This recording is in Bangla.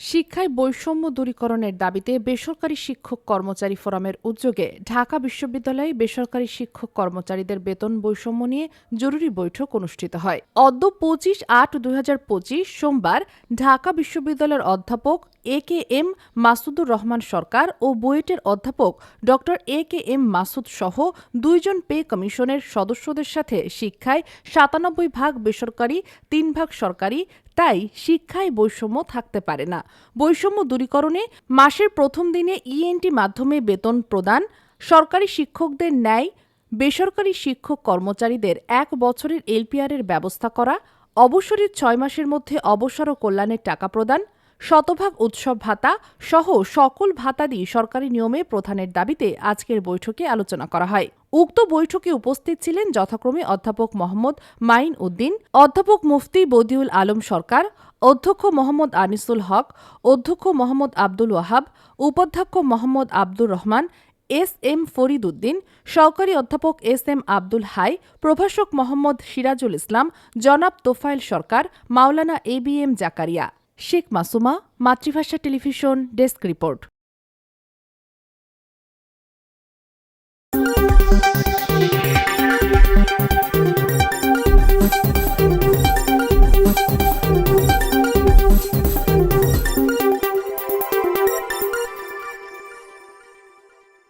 শিক্ষায় বৈষম্য দূরীকরণের দাবিতে বেসরকারি শিক্ষক কর্মচারী ফোরামের উদ্যোগে ঢাকা বিশ্ববিদ্যালয়ে বেসরকারি শিক্ষক কর্মচারীদের বেতন বৈষম্য নিয়ে জরুরি বৈঠক অনুষ্ঠিত হয়। অদ্য পঁচিশ আট দুই সোমবার ঢাকা বিশ্ববিদ্যালয়ের অধ্যাপক A K M Masudur Rahman Sarkar ও বুয়েটের অধ্যাপক ড এ কে এম মাসুদ সহ দুইজন পে কমিশনের সদস্যদের সাথে শিক্ষায় সাতানব্বই ভাগ বেসরকারি, তিন ভাগ সরকারি, তাই শিক্ষায় বৈষম্য থাকতে পারে না। বৈষম্য দূরীকরণে মাসের প্রথম দিনে ইএনটি মাধ্যমে বেতন প্রদান, সরকারি শিক্ষকদের ন্যায়, বেসরকারি শিক্ষক কর্মচারীদের এক বছরের এলপিআরের ব্যবস্থা করা, অবসরের ছয় মাসের মধ্যে অবসর ও কল্যাণের টাকা প্রদান, শতভাগ উৎসব ভাতা সহ সকল ভাতাদি সরকারি নিয়মে প্রধানের দাবিতে আজকের বৈঠকে আলোচনা করা হয়। উক্ত বৈঠকে উপস্থিত ছিলেন যথাক্রমে অধ্যাপক মোহাম্মদ মাইন উদ্দিন, অধ্যাপক মুফতি বদিউল আলম সরকার, অধ্যক্ষ মোহাম্মদ আনিসুল হক, অধ্যক্ষ মোহাম্মদ আব্দুল ওয়াহাব, উপাধ্যক্ষ মোহাম্মদ আব্দুর রহমান, এস এম ফরিদ উদ্দিন, সহকারী অধ্যাপক এস এম আব্দুল হাই, প্রভাষক মোহাম্মদ সিরাজুল ইসলাম, জনাব Tofayel Sarkar, Maulana A B M Zakaria. Sheikh Masuma, Matribhasha television, desk report.